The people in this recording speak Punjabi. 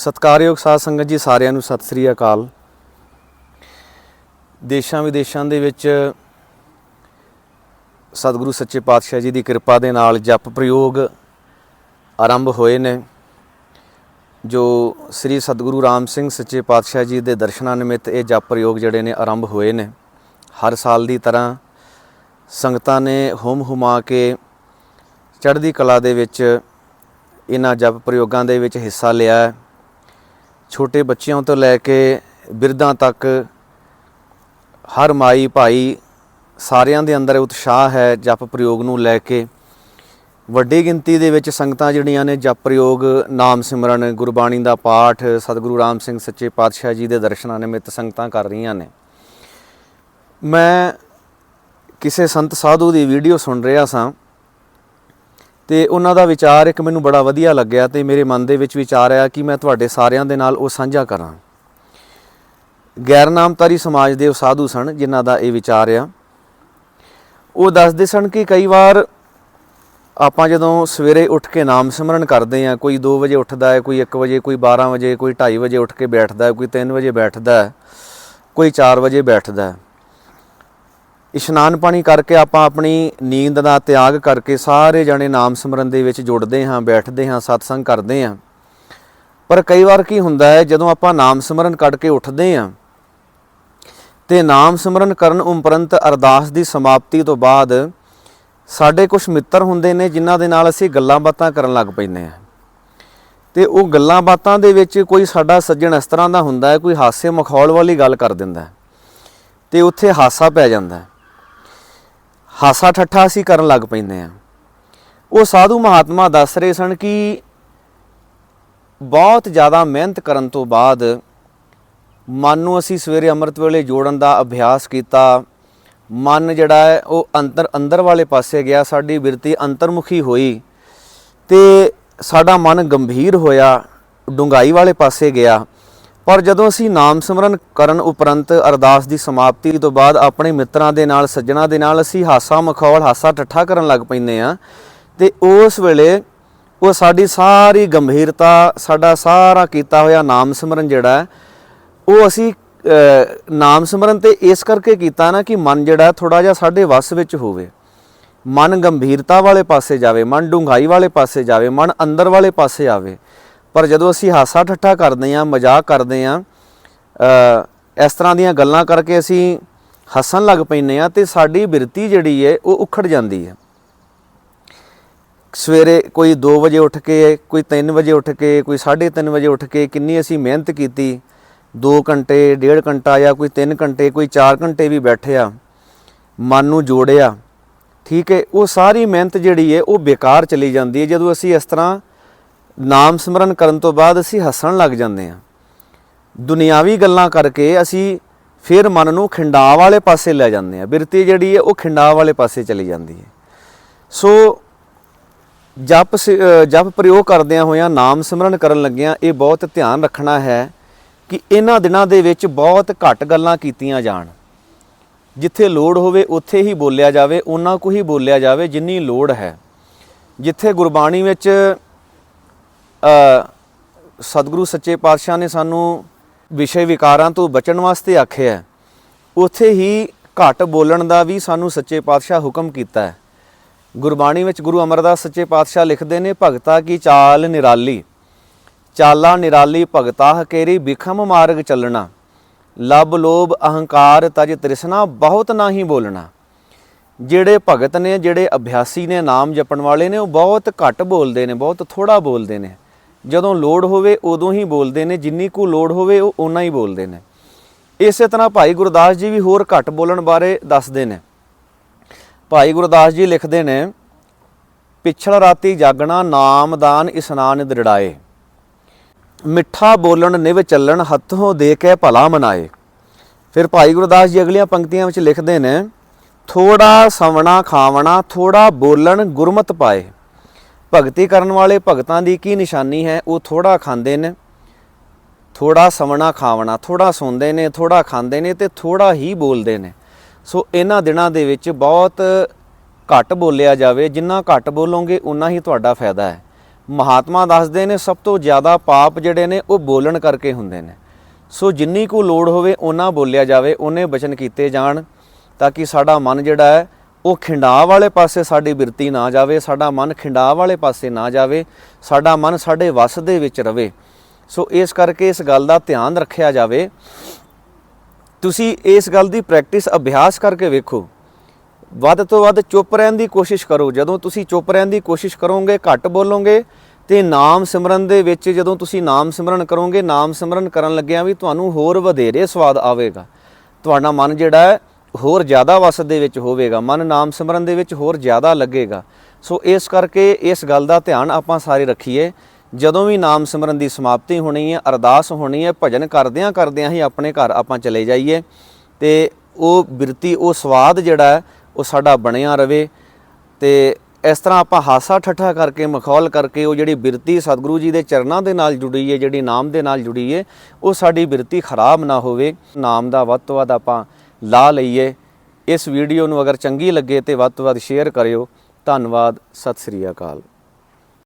ਸਤਿਕਾਰਯੋਗ ਸਾਧ ਸੰਗਤ ਜੀ, ਸਾਰਿਆਂ ਨੂੰ ਸਤਿ ਸ੍ਰੀ ਅਕਾਲ। ਦੇਸ਼ਾਂ ਵਿਦੇਸ਼ਾਂ ਦੇ ਵਿੱਚ ਸਤਿਗੁਰੂ ਸੱਚੇ ਪਾਤਸ਼ਾਹ ਜੀ ਦੀ ਕਿਰਪਾ ਦੇ ਨਾਲ ਜਪ ਪ੍ਰਯੋਗ ਆਰੰਭ ਹੋਏ ਨੇ, ਜੋ ਸ੍ਰੀ ਸਤਿਗੁਰੂ ਰਾਮ ਸਿੰਘ ਸੱਚੇ ਪਾਤਸ਼ਾਹ ਜੀ ਦੇ ਦਰਸ਼ਨਾਂ ਨਿਮਿਤ ਇਹ ਜਪ ਪ੍ਰਯੋਗ ਜਿਹੜੇ ਨੇ ਆਰੰਭ ਹੋਏ ਨੇ। ਹਰ ਸਾਲ ਦੀ ਤਰ੍ਹਾਂ ਸੰਗਤਾਂ ਨੇ ਹੁਮ ਹੁਮਾ ਕੇ ਚੜ੍ਹਦੀ ਕਲਾ ਦੇ ਵਿੱਚ ਇਹਨਾਂ ਜਪ ਪ੍ਰਯੋਗਾਂ ਦੇ ਵਿੱਚ ਹਿੱਸਾ ਲਿਆ ਛੋਟੇ ਬੱਚਿਆਂ ਤੋਂ ਲੈ ਕੇ ਬਿਰਧਾਂ ਤੱਕ ਹਰ ਮਾਈ ਭਾਈ ਸਾਰਿਆਂ ਦੇ ਅੰਦਰ ਉਤਸ਼ਾਹ ਹੈ ਜਪ ਪ੍ਰਯੋਗ ਨੂੰ ਲੈ ਕੇ। ਵੱਡੀ ਗਿਣਤੀ ਦੇ ਵਿੱਚ ਸੰਗਤਾਂ ਜਿਹੜੀਆਂ ਨੇ ਜਪ ਪ੍ਰਯੋਗ, ਨਾਮ ਸਿਮਰਨ, ਗੁਰਬਾਣੀ ਦਾ ਪਾਠ, ਸਤਿਗੁਰੂ ਰਾਮ ਸਿੰਘ ਸੱਚੇ ਪਾਤਸ਼ਾਹ ਜੀ ਦੇ ਦਰਸ਼ਨਾਂ ਨਿਮਿਤ ਸੰਗਤਾਂ ਕਰ ਰਹੀਆਂ ਨੇ। ਮੈਂ ਕਿਸੇ ਸੰਤ ਸਾਧੂ ਦੀ ਵੀਡੀਓ ਸੁਣ ਰਿਹਾ ਸਾਂ। ਤੇ ਉਹਨਾਂ ਦਾ ਵਿਚਾਰ ਇੱਕ ਮੈਨੂੰ ਬੜਾ ਵਧੀਆ ਲੱਗਿਆ ਤੇ ਮੇਰੇ ਮਨ ਦੇ ਵਿੱਚ ਵਿਚਾਰ ਆਇਆ ਕਿ ਮੈਂ ਤੁਹਾਡੇ ਸਾਰਿਆਂ ਦੇ ਨਾਲ ਉਹ ਸਾਂਝਾ ਕਰਾਂ। ਗੈਰ ਨਾਮਤਾਰੀ ਸਮਾਜ ਦੇ ਉਹ ਸਾਧੂ ਸਨ ਜਿਨ੍ਹਾਂ ਦਾ ਇਹ ਵਿਚਾਰ ਆ। ਉਹ ਦੱਸਦੇ ਸਨ ਕਿ ਕਈ ਵਾਰ ਆਪਾਂ ਜਦੋਂ ਸਵੇਰੇ ਉੱਠ ਕੇ ਨਾਮ ਸਿਮਰਨ ਕਰਦੇ ਆ, ਕੋਈ 2 ਵਜੇ ਉੱਠਦਾ ਹੈ, ਕੋਈ 1 ਵਜੇ, ਕੋਈ 12 ਵਜੇ, ਕੋਈ 2:30 ਵਜੇ ਉੱਠ ਕੇ ਬੈਠਦਾ ਹੈ, ਕੋਈ 3 ਵਜੇ ਬੈਠਦਾ ਹੈ, ਕੋਈ 4 ਵਜੇ ਬੈਠਦਾ ਹੈ। ਇਸ਼ਨਾਨ ਪਾਣੀ ਕਰਕੇ ਆਪਾਂ ਆਪਣੀ ਨੀਂਦ ਦਾ ਤਿਆਗ ਕਰਕੇ ਸਾਰੇ ਜਣੇ ਨਾਮ ਸਿਮਰਨ ਦੇ ਵਿੱਚ ਜੁੜਦੇ ਹਾਂ, ਬੈਠਦੇ ਹਾਂ, ਸਤਸੰਗ ਕਰਦੇ ਹਾਂ। ਪਰ ਕਈ ਵਾਰ ਕੀ ਹੁੰਦਾ ਹੈ, ਜਦੋਂ ਆਪਾਂ ਨਾਮ ਸਿਮਰਨ ਕੱਢ ਕੇ ਉੱਠਦੇ ਹਾਂ, ਤੇ ਨਾਮ ਸਿਮਰਨ ਕਰਨ ਉਪਰੰਤ ਅਰਦਾਸ ਦੀ ਸਮਾਪਤੀ ਤੋਂ ਬਾਅਦ ਸਾਡੇ ਕੁਝ ਮਿੱਤਰ ਹੁੰਦੇ ਨੇ, ਜਿਨ੍ਹਾਂ ਦੇ ਨਾਲ ਅਸੀਂ ਗੱਲਾਂ ਬਾਤਾਂ ਕਰਨ ਲੱਗ ਪੈਂਦੇ ਹਾਂ। ਤੇ ਉਹ ਗੱਲਾਂ ਬਾਤਾਂ ਦੇ ਵਿੱਚ ਕੋਈ ਸਾਡਾ ਸੱਜਣ ਇਸ ਤਰ੍ਹਾਂ ਦਾ ਹੁੰਦਾ ਹੈ, ਕੋਈ ਹਾਸੇ ਮਖੌਲ ਵਾਲੀ ਗੱਲ ਕਰ ਦਿੰਦਾ ਹੈ, ਤੇ ਉੱਥੇ ਹਾਸਾ ਪੈ ਜਾਂਦਾ ਹਾਸਾ ਠੱਠਾ ਅਸੀਂ ਕਰਨ ਲੱਗ ਪੈਂਦੇ ਆ ਉਹ ਸਾਧੂ ਮਹਾਤਮਾ ਦੱਸ ਰਹੇ ਸਨ ਕਿ ਬਹੁਤ ਜ਼ਿਆਦਾ ਮਿਹਨਤ ਕਰਨ ਤੋਂ ਬਾਅਦ ਮਨ ਨੂੰ ਅਸੀਂ ਸਵੇਰੇ ਅੰਮ੍ਰਿਤ ਵੇਲੇ ਜੋੜਨ ਦਾ ਅਭਿਆਸ ਕੀਤਾ। ਮਨ ਜਿਹੜਾ ਹੈ ਉਹ ਅੰਦਰ ਅੰਦਰ ਵਾਲੇ ਪਾਸੇ ਗਿਆ, ਸਾਡੀ ਬਿਰਤੀ ਅੰਤਰਮੁਖੀ ਹੋਈ ਤੇ ਸਾਡਾ ਮਨ ਗੰਭੀਰ ਹੋਇਆ ਡੁੰਗਾਈ ਵਾਲੇ ਪਾਸੇ ਗਿਆ। ਪਰ ਜਦੋਂ ਅਸੀਂ ਨਾਮ ਸਿਮਰਨ ਕਰਨ ਉਪਰੰਤ ਅਰਦਾਸ ਦੀ ਸਮਾਪਤੀ ਤੋਂ ਬਾਅਦ ਆਪਣੇ ਮਿੱਤਰਾਂ ਦੇ ਨਾਲ, ਸੱਜਣਾ ਦੇ ਨਾਲ ਅਸੀਂ ਹਾਸਾ ਮਖੌਲ, ਹਾਸਾ ਠੱਠਾ ਕਰਨ ਲੱਗ ਪੈਂਦੇ ਆ ਤੇ ਉਸ ਵੇਲੇ ਉਹ ਸਾਡੀ ਸਾਰੀ ਗੰਭੀਰਤਾ, ਸਾਡਾ ਸਾਰਾ ਕੀਤਾ ਹੋਇਆ ਨਾਮ ਸਿਮਰਨ ਜਿਹੜਾ ਉਹ ਅਸੀਂ ਨਾਮ ਸਿਮਰਨ ਤੇ ਇਸ ਕਰਕੇ ਕੀਤਾ ਨਾ ਕਿ ਮਨ ਜਿਹੜਾ ਥੋੜਾ ਜਿਹਾ ਸਾਡੇ ਵੱਸ ਵਿੱਚ ਹੋਵੇ। ਮਨ ਗੰਭੀਰਤਾ ਵਾਲੇ ਪਾਸੇ ਜਾਵੇ, ਮਨ ਡੂੰਘਾਈ ਵਾਲੇ ਪਾਸੇ ਜਾਵੇ, ਮਨ ਅੰਦਰ ਵਾਲੇ ਪਾਸੇ ਆਵੇ। ਪਰ ਜਦੋਂ ਅਸੀਂ ਹਾਸਾ ਠੱਠਾ ਕਰਦੇ ਆਂ ਮਜ਼ਾਕ ਕਰਦੇ ਆਂ ਇਸ ਤਰ੍ਹਾਂ ਦੀਆਂ ਗੱਲਾਂ ਕਰਕੇ ਅਸੀਂ ਹੱਸਣ ਲੱਗ ਪੈਂਦੇ ਆ ਤੇ ਸਾਡੀ ਬਿਰਤੀ ਜਿਹੜੀ ਹੈ ਉਹ ਉਖੜ ਜਾਂਦੀ ਹੈ। ਸਵੇਰੇ ਕੋਈ 2 ਵਜੇ ਉੱਠ ਕੇ, ਕੋਈ 3 ਵਜੇ ਉੱਠ ਕੇ, ਕੋਈ 3:30 ਵਜੇ ਉੱਠ ਕੇ ਕਿੰਨੀ ਅਸੀਂ ਮਿਹਨਤ ਕੀਤੀ 2 ਘੰਟੇ 1.5 ਘੰਟਾ ਜਾਂ ਕੋਈ 3 ਘੰਟੇ, ਕੋਈ 4 ਘੰਟੇ ਵੀ ਬੈਠਿਆ, ਮਨ ਨੂੰ ਜੋੜਿਆ, ਠੀਕ ਹੈ, ਉਹ ਸਾਰੀ ਮਿਹਨਤ ਜਿਹੜੀ ਹੈ ਉਹ ਬੇਕਾਰ ਚਲੀ ਜਾਂਦੀ ਹੈ। ਜਦੋਂ ਅਸੀਂ ਇਸ ਤਰ੍ਹਾਂ ਨਾਮ ਸਿਮਰਨ ਕਰਨ ਤੋਂ ਬਾਅਦ ਅਸੀਂ ਹੱਸਣ ਲੱਗ ਜਾਂਦੇ ਹਾਂ। ਦੁਨਿਆਵੀ ਗੱਲਾਂ ਕਰਕੇ ਅਸੀਂ ਫਿਰ ਮਨ ਨੂੰ ਖਿੰਡਾਅ ਵਾਲੇ ਪਾਸੇ ਲੈ ਜਾਂਦੇ ਹਾਂ। ਬਿਰਤੀ ਜਿਹੜੀ ਹੈ ਉਹ ਖਿੰਡਾਅ ਵਾਲੇ ਪਾਸੇ ਚਲੀ ਜਾਂਦੀ ਹੈ। ਸੋ ਜਪ ਸ- ਜਪ ਪ੍ਰਯੋਗ ਕਰਦਿਆਂ ਹੋਇਆਂ ਨਾਮ ਸਿਮਰਨ ਕਰਨ ਲੱਗਿਆਂ ਇਹ ਬਹੁਤ ਧਿਆਨ ਰੱਖਣਾ ਹੈ ਕਿ ਇਹਨਾਂ ਦਿਨਾਂ ਦੇ ਵਿੱਚ ਬਹੁਤ ਘੱਟ ਗੱਲਾਂ ਕੀਤੀਆਂ ਜਾਣ। ਜਿੱਥੇ ਲੋੜ ਹੋਵੇ ਉੱਥੇ ਹੀ ਬੋਲਿਆ ਜਾਵੇ, ਉਹਨਾਂ ਕੋ ਹੀ ਬੋਲਿਆ ਜਾਵੇ ਜਿੰਨੀ ਲੋੜ ਹੈ। ਜਿੱਥੇ ਗੁਰਬਾਣੀ ਵਿੱਚ ਸਤਿਗੁਰੂ ਸੱਚੇ ਪਾਤਸ਼ਾਹ ਨੇ ਸਾਨੂੰ ਵਿਸ਼ੇ ਵਿਕਾਰਾਂ ਤੋਂ ਬਚਣ ਵਾਸਤੇ ਆਖਿਆ ਹੈ, ਉੱਥੇ ਹੀ ਘੱਟ ਬੋਲਣ ਦਾ ਵੀ ਸਾਨੂੰ ਸੱਚੇ ਪਾਤਸ਼ਾਹ ਹੁਕਮ ਕੀਤਾ ਹੈ। ਗੁਰਬਾਣੀ ਵਿੱਚ ਗੁਰੂ ਅਮਰਦਾਸ ਸੱਚੇ ਪਾਤਸ਼ਾਹ ਲਿਖਦੇ ਨੇ ਭਗਤਾ ਕੀ ਚਾਲ ਨਿਰਾਲੀ। ਚਾਲਾ ਨਿਰਾਲੀ ਭਗਤਾ ਹਕੇਰੀ ਬਿਖਮ ਮਾਰਗ ਚੱਲਣਾ। ਲਬ ਲੋਭ ਅਹੰਕਾਰ ਤਜ ਤ੍ਰਿਸ਼ਨਾ ਬਹੁਤ ਨਹੀਂ ਬੋਲਣਾ। ਜਿਹੜੇ ਭਗਤ ਨੇ ਜਿਹੜੇ ਅਭਿਆਸੀ ਨੇ ਨਾਮ ਜਪਣ ਵਾਲੇ ਨੇ ਉਹ ਬਹੁਤ ਘੱਟ ਬੋਲਦੇ ਨੇ ਬਹੁਤ ਥੋੜਾ ਬੋਲਦੇ ਨੇ। ਜਦੋਂ ਲੋੜ ਹੋਵੇ ਉਦੋਂ ਹੀ ਬੋਲਦੇ ਨੇ, ਜਿੰਨੀ ਕੁ ਲੋੜ ਹੋਵੇ ਉਹ ਓਨਾ ਹੀ ਬੋਲਦੇ ਨੇ। ਇਸੇ ਤਰ੍ਹਾਂ ਭਾਈ ਗੁਰਦਾਸ ਜੀ ਵੀ ਹੋਰ ਘੱਟ ਬੋਲਣ ਬਾਰੇ ਦੱਸਦੇ ਨੇ। ਭਾਈ ਗੁਰਦਾਸ ਜੀ ਲਿਖਦੇ ਨੇ ਪਿਛੜ ਰਾਤੀ ਜਾਗਣਾ ਨਾਮਦਾਨ ਇਸਨਾਨ ਦ੍ਰਿੜਾਏ ਮਿੱਠਾ ਬੋਲਣ ਨਿਵ ਚੱਲਣ ਹੱਥੋਂ ਦੇ ਕੇ ਭਲਾ ਮਨਾਏ। ਫਿਰ ਭਾਈ ਗੁਰਦਾਸ ਜੀ ਅਗਲੀਆਂ ਪੰਕਤੀਆਂ ਵਿੱਚ ਲਿਖਦੇ ਨੇ, ਥੋੜਾ ਸਵਣਾ ਖਾਵਣਾ, ਥੋੜਾ ਬੋਲਣ ਗੁਰਮਤ ਪਾਏ। ਭਗਤੀ ਕਰਨ ਵਾਲੇ ਭਗਤਾਂ ਦੀ ਕੀ ਨਿਸ਼ਾਨੀ ਹੈ? ਉਹ ਥੋੜਾ ਖਾਂਦੇ ਨੇ ਥੋੜਾ ਸਵਣਾ ਖਾਵਣਾ ਥੋੜਾ ਸੌਂਦੇ ਨੇ ਥੋੜਾ ਖਾਂਦੇ ਨੇ ਤੇ ਥੋੜਾ ਹੀ ਬੋਲਦੇ ਨੇ। ਸੋ ਇਹਨਾਂ ਦਿਨਾਂ ਦੇ ਵਿੱਚ ਬਹੁਤ ਘੱਟ ਬੋਲਿਆ ਜਾਵੇ, ਜਿੰਨਾ ਘੱਟ ਬੋਲੋਗੇ ਉਨਾ ਹੀ ਤੁਹਾਡਾ ਫਾਇਦਾ ਹੈ। ਮਹਾਤਮਾ ਦੱਸਦੇ ਨੇ ਸਭ ਤੋਂ ਜ਼ਿਆਦਾ ਪਾਪ ਜਿਹੜੇ ਨੇ ਉਹ ਬੋਲਣ ਕਰਕੇ ਹੁੰਦੇ ਨੇ। ਸੋ ਜਿੰਨੀ ਕੁ ਲੋੜ ਹੋਵੇ ਉਹਨਾਂ ਬੋਲਿਆ ਜਾਵੇ ਉਹਨੇ ਬਚਨ ਕੀਤੇ ਜਾਣ ਤਾਂ ਕਿ ਸਾਡਾ ਮਨ ਜਿਹੜਾ ਹੈ ਉਹ ਖਿੰਡਾਅ ਵਾਲੇ ਪਾਸੇ ਸਾਡੀ ਬਿਰਤੀ ਨਾ ਜਾਵੇ, ਸਾਡਾ ਮਨ ਖਿੰਡਾਅ ਵਾਲੇ ਪਾਸੇ ਨਾ ਜਾਵੇ, ਸਾਡਾ ਮਨ ਸਾਡੇ ਵਸ ਦੇ ਵਿੱਚ ਰਵੇ। ਸੋ ਇਸ ਕਰਕੇ ਇਸ ਗੱਲ ਦਾ ਧਿਆਨ ਰੱਖਿਆ ਜਾਵੇ। ਤੁਸੀਂ ਇਸ ਗੱਲ ਦੀ ਪ੍ਰੈਕਟਿਸ, ਅਭਿਆਸ ਕਰਕੇ ਵੇਖੋ। ਵੱਧ ਤੋਂ ਵੱਧ ਚੁੱਪ ਰਹਿਣ ਦੀ ਕੋਸ਼ਿਸ਼ ਕਰੋ। ਜਦੋਂ ਤੁਸੀਂ ਚੁੱਪ ਰਹਿਣ ਦੀ ਕੋਸ਼ਿਸ਼ ਕਰੋਗੇ, ਘੱਟ ਬੋਲੋਗੇ, ਤੇ ਨਾਮ ਸਿਮਰਨ ਦੇ ਵਿੱਚ ਜਦੋਂ ਤੁਸੀਂ ਨਾਮ ਸਿਮਰਨ ਕਰੋਗੇ, ਨਾਮ ਸਿਮਰਨ ਕਰਨ ਲੱਗਿਆਂ ਵੀ ਤੁਹਾਨੂੰ ਹੋਰ ਵਧੇਰੇ ਸਵਾਦ ਆਵੇਗਾ। ਤੁਹਾਡਾ ਮਨ ਜਿਹੜਾ ਹੈ ਹੋਰ ਜ਼ਿਆਦਾ ਵਸ ਦੇ ਵਿੱਚ ਹੋਵੇਗਾ, ਮਨ ਨਾਮ ਸਿਮਰਨ ਦੇ ਵਿੱਚ ਹੋਰ ਜ਼ਿਆਦਾ ਲੱਗੇਗਾ। ਸੋ ਇਸ ਕਰਕੇ ਇਸ ਗੱਲ ਦਾ ਧਿਆਨ ਆਪਾਂ ਸਾਰੇ ਰੱਖੀਏ। ਜਦੋਂ ਵੀ ਨਾਮ ਸਿਮਰਨ ਦੀ ਸਮਾਪਤੀ ਹੋਣੀ ਹੈ, ਅਰਦਾਸ ਹੋਣੀ ਹੈ, ਭਜਨ ਕਰਦਿਆਂ ਕਰਦਿਆਂ ਹੀ ਆਪਣੇ ਘਰ ਆਪਾਂ ਚਲੇ ਜਾਈਏ ਤੇ ਉਹ ਬਿਰਤੀ, ਉਹ ਸਵਾਦ ਜਿਹੜਾ ਹੈ, ਉਹ ਸਾਡਾ ਬਣਿਆ ਰਵੇ ਤੇ ਇਸ ਤਰ੍ਹਾਂ ਆਪਾਂ ਹਾਸਾ ਠੱਠਾ ਕਰਕੇ, ਮਖੌਲ ਕਰਕੇ ਉਹ ਜਿਹੜੀ ਬਿਰਤੀ ਸਤਿਗੁਰੂ ਜੀ ਦੇ ਚਰਨਾਂ ਦੇ ਨਾਲ ਜੁੜੀ ਹੈ, ਜਿਹੜੀ ਨਾਮ ਦੇ ਨਾਲ ਜੁੜੀ ਹੈ, ਉਹ ਸਾਡੀ ਬਿਰਤੀ ਖਰਾਬ ਨਾ ਹੋਵੇ। ਨਾਮ ਦਾ ਵੱਧ ਤੋਂ ਵੱਧ ਆਪਾਂ ਲਾ ਲਈਏ। ਇਸ ਵੀਡੀਓ ਨੂੰ ਅਗਰ ਚੰਗੀ ਲੱਗੇ ਤੇ ਵੱਧ ਤੋਂ ਵੱਧ ਸ਼ੇਅਰ ਕਰਿਓ। ਧੰਨਵਾਦ। ਸਤਿ ਸ੍ਰੀ ਅਕਾਲ।